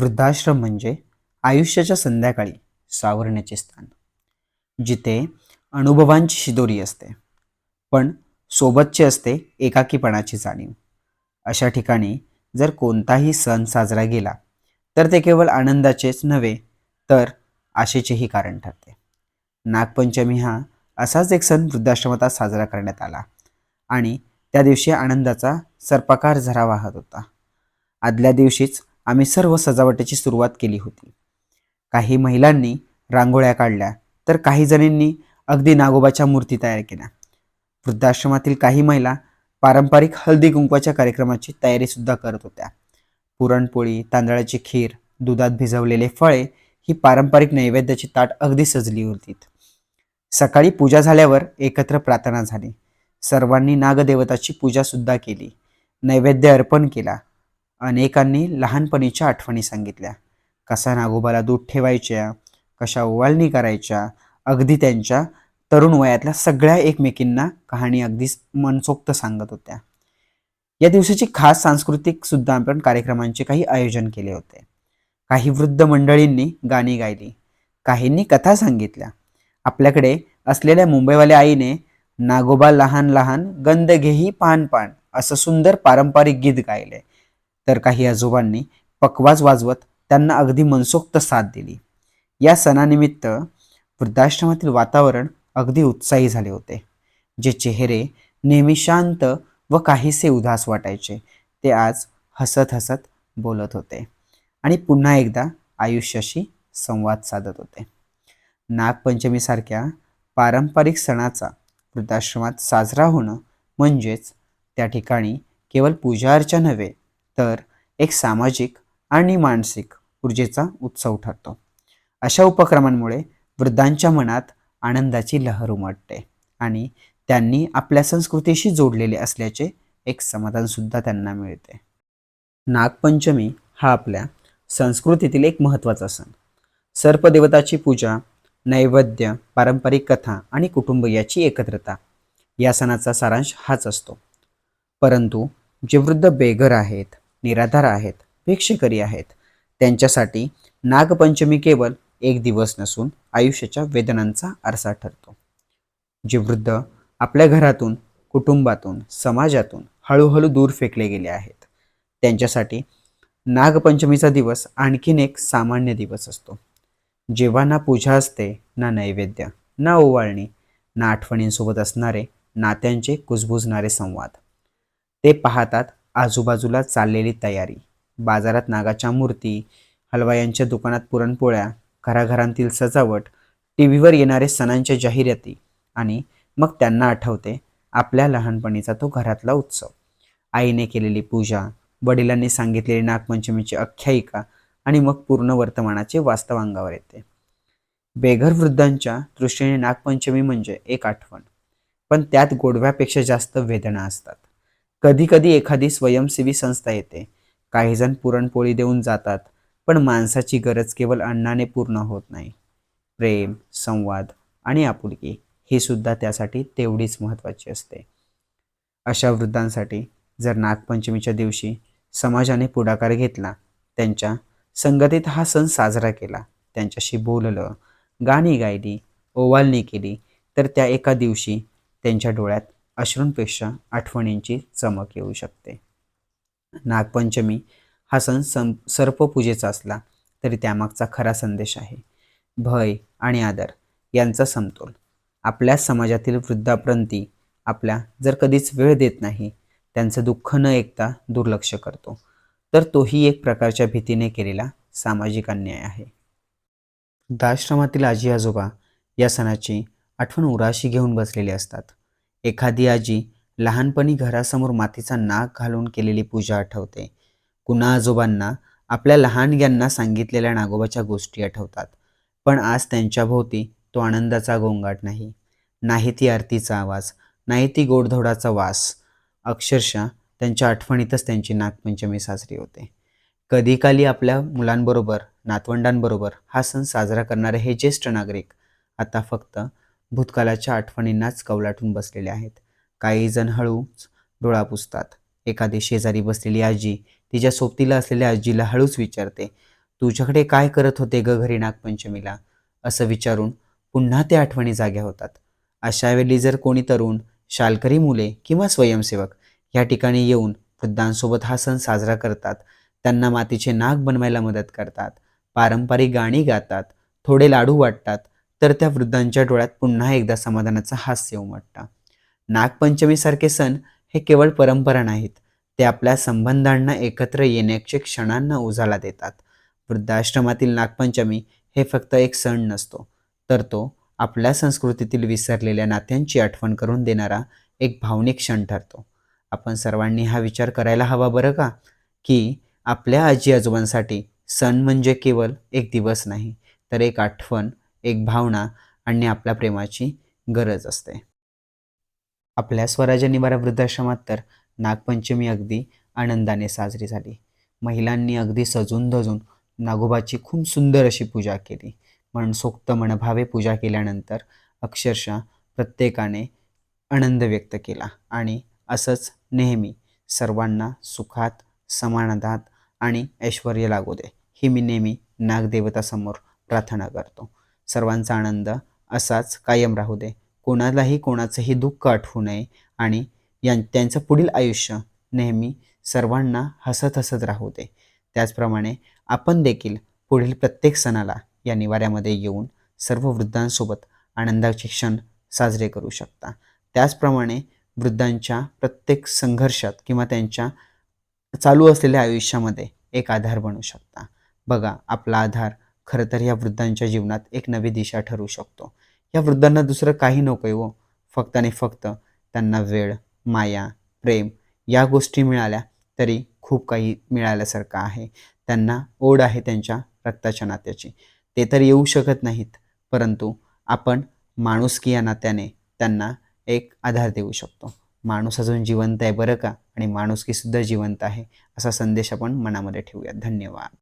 वृद्धाश्रम म्हणजे आयुष्याच्या संध्याकाळी सावरण्याचे स्थान जिथे अनुभवांची शिदोरी असते पण सोबतचे असते एकाकीपणाची जाणीव. अशा ठिकाणी जर कोणताही सण साजरा गेला तर ते केवळ आनंदाचेच नव्हे तर आशेचेही कारण ठरते. नागपंचमी हा असाच एक सण वृद्धाश्रमात साजरा करण्यात आला आणि त्या दिवशी आनंदाचा सर्पाकार झरा वाहत होता. आदल्या दिवशीच आम्ही सर्व सजावटीची सुरुवात केली होती. काही महिलांनी रांगोळ्या काढल्या तर काही जणींनी अगदी नागोबाच्या मूर्ती तयार केल्या. वृद्धाश्रमातील काही महिला पारंपरिक हळदी कुंकवाच्या कार्यक्रमाची तयारीसुद्धा करत होत्या. पुरणपोळी तांदळाची खीर दुधात भिजवलेले फळे ही पारंपरिक नैवेद्याची ताट अगदी सजली होती. सकाळी पूजा झाल्यावर एकत्र प्रार्थना झाली. सर्वांनी नागदेवताची पूजा सुद्धा केली. नैवेद्य अर्पण केला. अनेकांनी लहानपणीच्या आठवणी सांगितल्या. कसा नागोबाला दूध ठेवायच्या कशा ओवाळणी करायच्या अगदी त्यांच्या तरुण वयातल्या सगळ्या एकमेकींना कहाणी अगदी मनसोक्त सांगत होत्या. या दिवसाची खास सांस्कृतिक सुद्धा आपण कार्यक्रमांचे काही आयोजन केले होते. काही वृद्ध मंडळींनी गाणी गायली काहींनी कथा सांगितल्या. आपल्याकडे असलेल्या मुंबईवाल्या आईने नागोबा लहान लहान गंध घेही पान पान असं सुंदर पारंपरिक गीत गायले. तर काही आजोबांनी पकवाज वाजवत त्यांना अगदी मनसोक्त साथ दिली. या सणानिमित्त वृद्धाश्रमातील वातावरण अगदी उत्साही झाले होते. जे चेहरे नेहमी शांत व काहीसे उदास वाटायचे. ते आज हसत हसत बोलत होते. आणि पुन्हा एकदा आयुष्याशी संवाद साधत होते. नागपंचमीसारख्या पारंपरिक सणाचा वृद्धाश्रमात साजरा होणं म्हणजेच त्या ठिकाणी केवळ पूजा अर्चा नव्हे तर एक सामाजिक आणि मानसिक ऊर्जेचा उत्सव ठरतो. अशा उपक्रमांमुळे वृद्धांच्या मनात आनंदाची लहर उमटते आणि त्यांनी आपल्या संस्कृतीशी जोडलेले असल्याचे एक समाधानसुद्धा त्यांना मिळते. नागपंचमी हा आपल्या संस्कृतीतील एक महत्त्वाचा सण. सर्पदेवताची पूजा नैवेद्य पारंपरिक कथा आणि कुटुंब याची एकत्रता या सणाचा सारांश हाच असतो. परंतु जे वृद्ध बेघर आहेत निराधार आहेत भिक्षेकरी आहेत. त्यांच्यासाठी नागपंचमी केवळ एक दिवस नसून आयुष्याच्या वेदनांचा आरसा ठरतो. जे वृद्ध आपल्या घरातून कुटुंबातून समाजातून हळूहळू दूर फेकले गेले आहेत. त्यांच्यासाठी नागपंचमीचा दिवस आणखीन एक सामान्य दिवस असतो. जेव्हा ना पूजा असते ना नैवेद्य ना ओवाळणी ना आठवणींसोबत असणारे नात्यांचे कुजबुजणारे संवाद. ते पाहतात आजूबाजूला चाललेली तयारी. बाजारात नागाच्या मूर्ती हलवायांच्या दुकानात पुरणपोळ्या घराघरांतील सजावट टी व्हीवर येणारे सणांच्या जाहिराती आणि मग त्यांना आठवते आपल्या लहानपणीचा तो घरातला उत्सव. आईने केलेली पूजा वडिलांनी सांगितलेली नागपंचमीची आख्यायिका आणि मग पूर्ण वर्तमानाचे वास्तव अंगावर येते. बेघर वृद्धांच्या दृष्टीने नागपंचमी म्हणजे एक आठवण. पण त्यात गोडव्यापेक्षा जास्त वेदना असतात. कधी कधी एखादी स्वयंसेवी संस्था येते. काही जण पुरणपोळी देऊन जातात पण माणसाची गरज केवळ अन्नाने पूर्ण होत नाही. प्रेम संवाद आणि आपुलकी ही सुद्धा त्यासाठी तेवढीच महत्त्वाची असते. अशा वृद्धांसाठी जर नागपंचमीच्या दिवशी समाजाने पुढाकार घेतला त्यांच्या संगतीत हा सण साजरा केला त्यांच्याशी बोललं गाणी गायली ओवाळणी केली तर त्या एका दिवशी त्यांच्या डोळ्यात अश्रूंपेक्षा आठवणींची चमक येऊ शकते. नागपंचमी हा सण सं सर्पपूजेचा असला तरी त्यामागचा खरा संदेश आहे. भय आणि आदर यांचा समतोल. आपल्या समाजातील वृद्धाप्रंती आपल्या जर कधीच वेळ देत नाही त्यांचं दुःख न ऐकता दुर्लक्ष करतो तर तोही एक प्रकारच्या भीतीने केलेला सामाजिक अन्याय आहे. वृद्धाश्रमातील आजी आजोबा या सणाची आठवण उराशी घेऊन बसलेले असतात. एखादी आजी लहानपणी घरासमोर मातीचा नाक घालून केलेली पूजा आठवते. कुणा आजोबांना आपल्या लहानग्यांना सांगितलेल्या नागोबाच्या गोष्टी आठवतात. पण आज त्यांच्याभोवती तो आनंदाचा गोंगाट नाही. नाही ती आरतीचा आवाज नाही ती गोडधोडाचा वास. अक्षरशः त्यांच्या आठवणीतच त्यांची नागपंचमी साजरी होते. कधीकाली आपल्या मुलांबरोबर नातवंडांबरोबर हा सण साजरा करणारे हे ज्येष्ठ नागरिक आता फक्त भूतकाळाच्या आठवणींनाच कवलाटून बसलेले आहेत. काही जण हळूच डोळा पुसतात. एखादी शेजारी बसलेली आजी तिच्या सोबतीला असलेल्या आजीला हळूच विचारते तुझ्याकडे काय करत होते ग घरी नागपंचमीला? असं विचारून पुन्हा त्या आठवणी जाग्या होतात. अशा वेळी जर कोणी तरुण शालकरी मुले किंवा स्वयंसेवक या ठिकाणी येऊन वृद्धांसोबत हा सण साजरा करतात त्यांना मातीचे नाग बनवायला मदत करतात पारंपरिक गाणी गातात थोडे लाडू वाटतात तर त्या वृद्धांच्या डोळ्यात पुन्हा एकदा समाधानाचा हास्य उमटता. नागपंचमीसारखे सण हे केवळ परंपरा नाहीत ते आपल्या संबंधांना एकत्र येण्याचे क्षणांना उजाला देतात. वृद्धाश्रमातील नागपंचमी हे फक्त एक सण नसतो तर तो आपल्या संस्कृतीतील विसरलेल्या नात्यांची आठवण करून देणारा एक भावनिक क्षण ठरतो. आपण सर्वांनी हा विचार करायला हवा बरं का? की आपल्या आजी आजोबांसाठी सण म्हणजे केवळ एक दिवस नाही तर एक आठवण एक भावना आणि आपल्या प्रेमाची गरज असते. आपल्या स्वराज्य निवारा वृद्धाश्रमात तर नागपंचमी अगदी आनंदाने साजरी झाली. महिलांनी अगदी सजून धजून नागोबाची खूप सुंदर अशी पूजा केली. म्हणून सोक्त मनभावे पूजा केल्यानंतर अक्षरशः प्रत्येकाने आनंद व्यक्त केला आणि असंच नेहमी सर्वांना सुखात समानदात आणि ऐश्वर लागू दे. ही मी नेहमी नागदेवतासमोर प्रार्थना करतो. सर्वांचा आनंद असाच कायम राहू दे. कोणालाही कोणाचंही दुःख आठवू नये आणि यां त्यांचं पुढील आयुष्य नेहमी सर्वांना हसत हसत राहू दे. त्याचप्रमाणे आपण देखील पुढील प्रत्येक सणाला या निवाऱ्यामध्ये येऊन सर्व वृद्धांसोबत आनंदाचे क्षण साजरे करू शकता. त्याचप्रमाणे वृद्धांच्या प्रत्येक संघर्षात किंवा त्यांच्या चालू असलेल्या आयुष्यामध्ये एक आधार बनू शकता. बघा आपला आधार खरं तर या वृद्धांच्या जीवनात एक नवी दिशा ठरू शकतो. या वृद्धांना दुसरं काही नको आहे हो. फक्त आणि फक्त त्यांना वेळ माया प्रेम या गोष्टी मिळाल्या तरी खूप काही मिळाल्यासारखं आहे. त्यांना ओढ आहे त्यांच्या रक्ताच्या नात्याची. ते तर येऊ शकत नाहीत परंतु आपण माणुसकी या नात्याने त्यांना एक आधार देऊ शकतो. माणूस अजून जिवंत आहे बरं का? आणि माणुसकीसुद्धा जिवंत आहे असा संदेश आपण मनामध्ये ठेवूया धन्यवाद.